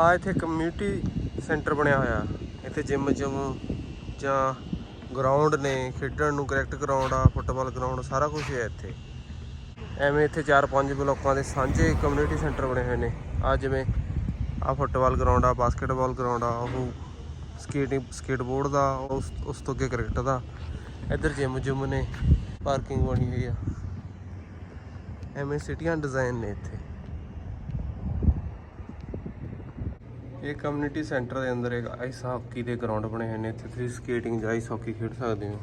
ਆ ਇੱਥੇ community centre ਬਣਿਆ ਹੋਇਆ। ਇੱਥੇ ਜਿਮ ਜਿਮ ਜਾਂ ਗਰਾਊਂਡ ਨੇ, ਖੇਡਣ ਨੂੰ ਕ੍ਰਿਕਟ ਗਰਾਊਂਡ ਆ ਫੁੱਟਬਾਲ ਗਰਾਊਂਡ ਸਾਰਾ ਕੁਝ ਹੈ ਇੱਥੇ। ਐਵੇਂ ਇੱਥੇ 4-5 ਬਲੋਕਾਂ ਦੇ ਸਾਂਝੇ ਕਮਿਊਨਿਟੀ ਸੈਂਟਰ ਬਣੇ ਹੋਏ ਨੇ। ਆ ਜਿਵੇਂ ਆ ਫੁੱਟਬਾਲ ਗਰਾਊਂਡ ਆ ਬਾਸਕਟਬਾਲ ਗਰਾਊਂਡ ਆ, ਉਹ ਸਕੇਟਿੰਗ ਸਕੇਟਬੋਰਡ ਦਾ, ਉਸ ਉਸ ਤੋਂ ਅੱਗੇ ਕ੍ਰਿਕਟ ਦਾ। ਇੱਧਰ ਜਿਮ ਜਿਮ ਨੇ ਪਾਰਕਿੰਗ ਬਣੀ ਹੋਈ ਆ। ਐਵੇਂ ਸਿਟੀਆਂ ਡਿਜ਼ਾਈਨ ਨੇ ਇੱਥੇ। ਇਹ ਕਮਿਊਨਿਟੀ ਸੈਂਟਰ ਦੇ ਅੰਦਰ ਇੱਕ ਆਈਸ ਹਾਕੀ ਦੇ ਗਰਾਊਂਡ ਬਣੇ ਹੋਏ ਨੇ। ਇੱਥੇ ਤੁਸੀਂ ਸਕੇਟਿੰਗ ਜਾਂ ਆਈਸ ਹਾਕੀ ਖੇਡ ਸਕਦੇ ਹੋ।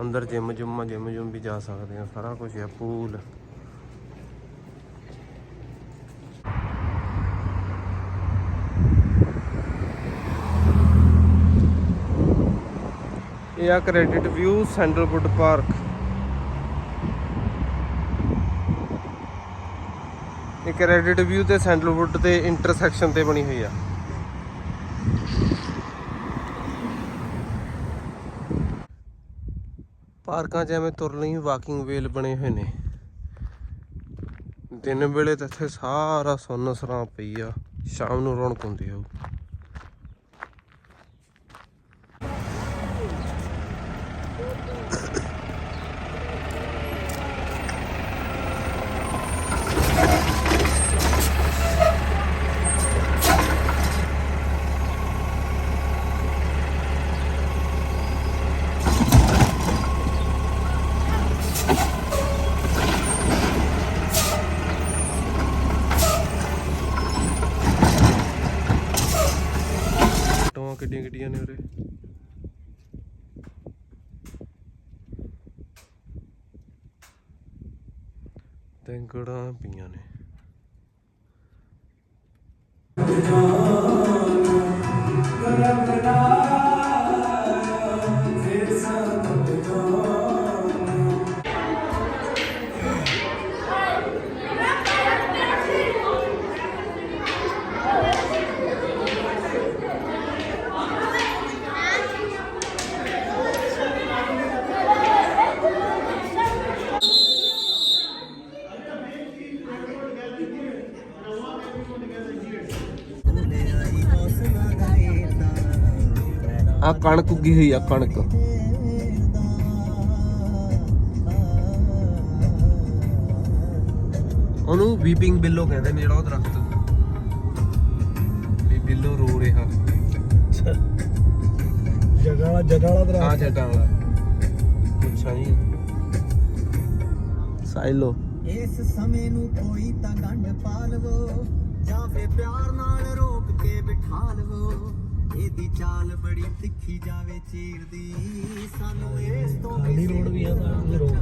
ਅੰਦਰ ਜਿਮ ਜੁਮ ਜਿਮ ਜੁਮ ਵੀ ਜਾ ਸਕਦੇ ਹੋ। ਸਾਰਾ ਕੁਝ ਹੈ ਪੂਲ ਇਹ ਆ ਕ੍ਰੈਡਿਟ ਵਿਊ ਸੈਂਡਲਵੁੱਡ ਪਾਰਕ ਇਹ ਕ੍ਰੈਡਿਟ ਵਿਊ ਤੇ ਸੈਂਡਲਵੁੱਡ ਦੇ ਇੰਟਰਸੈਕਸ਼ਨ ਤੇ ਬਣੀ ਹੋਈ ਆ। ਪਾਰਕਾਂ 'ਚ ਐਵੇਂ ਤੁਰਨ ਲਈ, ਵਾਕਿੰਗ ਵੇਲ ਬਣੇ ਹੋਏ ਨੇ। ਦਿਨ ਵੇਲੇ ਤਾਂ ਇੱਥੇ ਸਾਰਾ ਸੁੰਨ ਸਰਾਂ ਪਈ ਆ, ਸ਼ਾਮ ਨੂੰ ਰੌਣਕ ਹੁੰਦੀ ਆ ਟੋਆਂ ਕਿੱਡੀਆਂ ਕਿੱਡੀਆਂ ਨੇ ਉਰੇ। ਤੈਂਕੜਾਂ ਪਈਆਂ ਨੇ। ਆ ਕਣਕ ਉੱਗੀ ਹੋਈ ਆ ਕਣਕ। ਉਹਨੂੰ ਵੀਪਿੰਗ ਬਿੱਲੋ ਕਹਿੰਦੇ ਨੇ ਜਿਹੜਾ ਉਹ ਦਰਖਤ। ਵੀ ਬਿੱਲੋ ਰੋ ਰਿਹਾ। ਵਾਲਾ ਆ ਦਰਖਤ। ਜੱਟਾਂ ਵਾਲਾ ਅੱਛਾ ਜੀ। ਸਾਇਲੋ। ਇਸ ਸਮੇਂ ਨੂੰ ਕੋਈ ਤਾਂ ਗੰਢ ਪਾ ਲਵੋ ਜਾਂ ਫੇ ਪਿਆਰ ਨਾਲ ਲਵੋ ਚਾਲ ਬੜੀ ਤਿੱਖੀ ਜਾਵੇ ਚੀਰਦੀ ਸਾਨੂੰ ਇਸ ਤੋਂ ਵੀ ਰੋਡ ਵੀ ਆ ਤਾਂ ਰੋਕ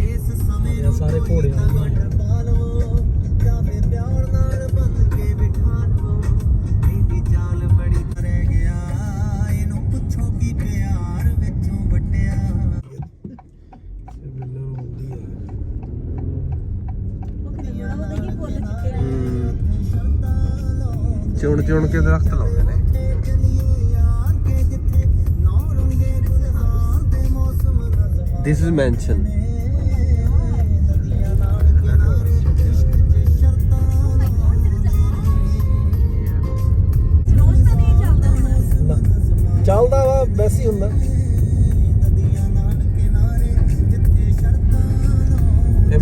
ਇਸ ਸਮੇਂ ਨੂੰ ਸਾਰੇ ਘੋੜੇ ਗੰਢ ਪਾ ਲਵੋ ਜਾਂ ਫੇ ਪਿਆਰ ਨਾਲ ਬੰਨ ਕੇ ਬਿਠਾ ਲਵੋ। ਇਹਦੀ ਚਾਲ ਬੜੀ ਰਹਿ ਗਿਆ ਇਹਨੂੰ ਪੁੱਛੋ ਕੀ ਪਿਆਰ ਵਿੱਚੋਂ ਵੱਟਿਆ ਚੁਣ ਚੁਣ ਕੇ ਦਰਖਤ ਲਾਉਂਦੇ ਨੇ This is mention.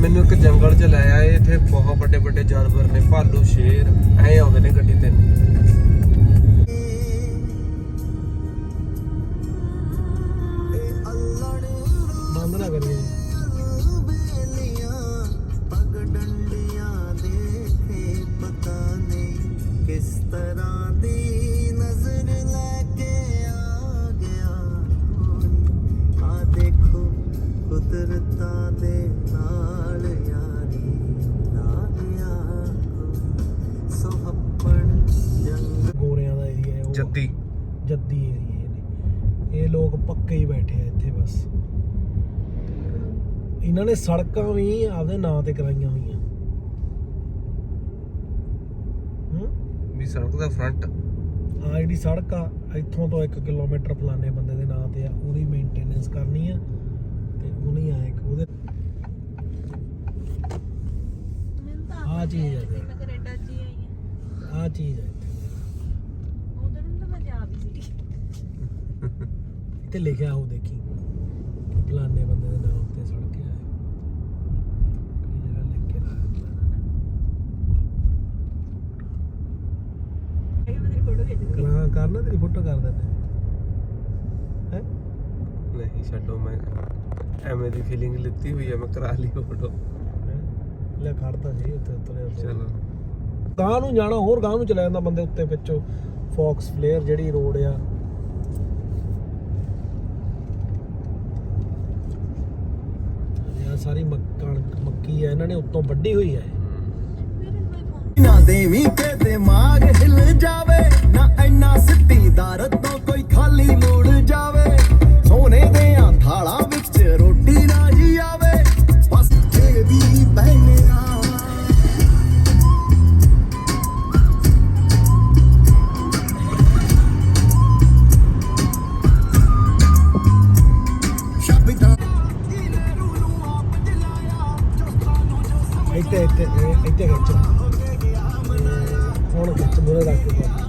ਮੈਨੂੰ ਇੱਕ ਜੰਗਲ 'ਚ ਲੈ ਆਏ, ਇੱਥੇ ਬਹੁਤ ਵੱਡੇ ਵੱਡੇ ਜਾਨਵਰ ਨੇ, ਭਾਲੂ ਸ਼ੇਰ, ਐ ਆਉਂਦੇ ਨੇ ਗੱਡੀ ਤੇ। ਇਹਨਾਂ ਨੇ ਸੜਕਾਂ ਵੀ ਆਪਦੇ ਨਾਂ ਤੇ ਕਰਾਈਆਂ ਹੋਈਆਂ। ਹੂੰ? ਵੀ ਸੜਕ ਦਾ ਫਰੰਟ ਆ ਜਿਹੜੀ ਸੜਕ ਆ ਇੱਥੋਂ ਤੋਂ 1 ਕਿਲੋਮੀਟਰ ਫਲਾਣੇ ਬੰਦੇ ਦੇ ਨਾਂ ਤੇ ਆ ਉਹਦੀ ਮੇਨਟੇਨੈਂਸ ਕਰਨੀ ਆ ਤੇ ਉਹਨੇ ਆ ਇੱਕ ਉਹਦੇ ਆ ਚੀਜ਼ ਕੈਨੇਡਾ ਚ ਆਈ ਆ। ਚੀਜ਼ ਨੂੰ ਤਾਂ ਮੈਂ ਜਾ ਵੀ ਸੀ ਇੱਥੇ ਲਿਖਿਆ ਹੋ ਦੇਖੀ। ਫਲਾਣੇ ਬੰਦੇ ਦੇ ਨਾਮ ਤੇ ਸੜਕ ਹੈ ਕੀ ਜਗ੍ਹਾ ਲਿਖ ਕੇ ਲਾਇਆ ਇਹ ਮੇਰੀ ਫੋਟੋ ਖਿੱਚ ਲਈ ਕਰਾਂ ਕਰਨਾ ਤੇਰੀ ਫੋਟੋ ਕਰ ਦਿੰਦੇ। ਹੈ? ਨਹੀਂ ਛੱਡੋ ਮੈਂ ਐਵੇਂ ਦੀ ਫੀਲਿੰਗ ਲਿੱਤੀ ਹੋਈ ਹੈ ਮੈਂ ਕਰਾ ਲਈ ਫੋਟੋ ਲੈ ਖੜਦਾ ਸੀ ਉੱਤੇ ਉਤਰੇ ਚਲੋ। ਗਾਂ ਨੂੰ ਜਾਣਾ ਹੋਰ ਗਾਂ ਨੂੰ ਚਲਾ ਜਾਂਦਾ ਬੰਦੇ ਉੱਤੇ ਵਿੱਚੋਂ ਫੌਕਸ ਫਲੇਅਰ ਜਿਹੜੀ ਰੋਡ ਆ। ਇਹ ਸਾਰੀ ਮੱਕਾਂ ਮੱਕੀ ਹੈ ਇਹਨਾਂ ਨੇ ਉੱਤੋਂ ਵੱਢੀ ਹੋਈ ਹੈ ਮੇਰੇ ਨਾਲ ਫੋਨ ਨਾ ਦੇਵੀਂ ਤੇ ਦਿਮਾਗ ਹਿੱਲ ਜਾਵੇ। ਨਾ ਇੰਨਾ ਸਿੱਧੀ ਦਰ ਤੋਂ ਕੋਈ ਖਾਲੀ ਮੋੜ ਜਾਵੇ। ਸੋਨੇ ਦੇ ਥਾਲਾਂ ਵਿੱਚ ਰੋਟੀ ਨਾ ਜੀ ਆਵੇ। ਬਸ ਵੀ ਪਹਿਨਿਆ ਇੱਥੇ ਇੱਥੇ ਇੱਥੇ ਖਿੱਚ। ਹੁਣ ਖਿੱਚ ਮੂਰੇ ਰੱਖ ਕੇ।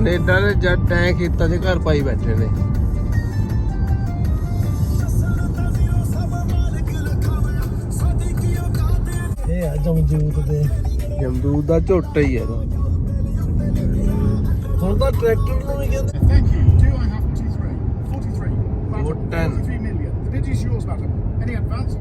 ਕੈਨੇਡਾ ਦੇ ਜੱਟ ਟੈਂ ਖੇਤਾਂ 'ਚ ਘਰ ਪਾਈ ਬੈਠੇ ਨੇ ਇਹ ਆ ਜਮਜੂਤ ਦੇ ਜਮਦੂਦ ਦਾ ਝੋਟਾ ਹੀ ਹੈ ਇਹਦਾ ਹੁਣ ਤਾਂ ਟਰੈਕਟਰ ਨੂੰ ਵੀ ਕਹਿੰਦੇ Thank you. Do I have 43? 43. What ten? 43 million. The bid is yours, madam. Any advance?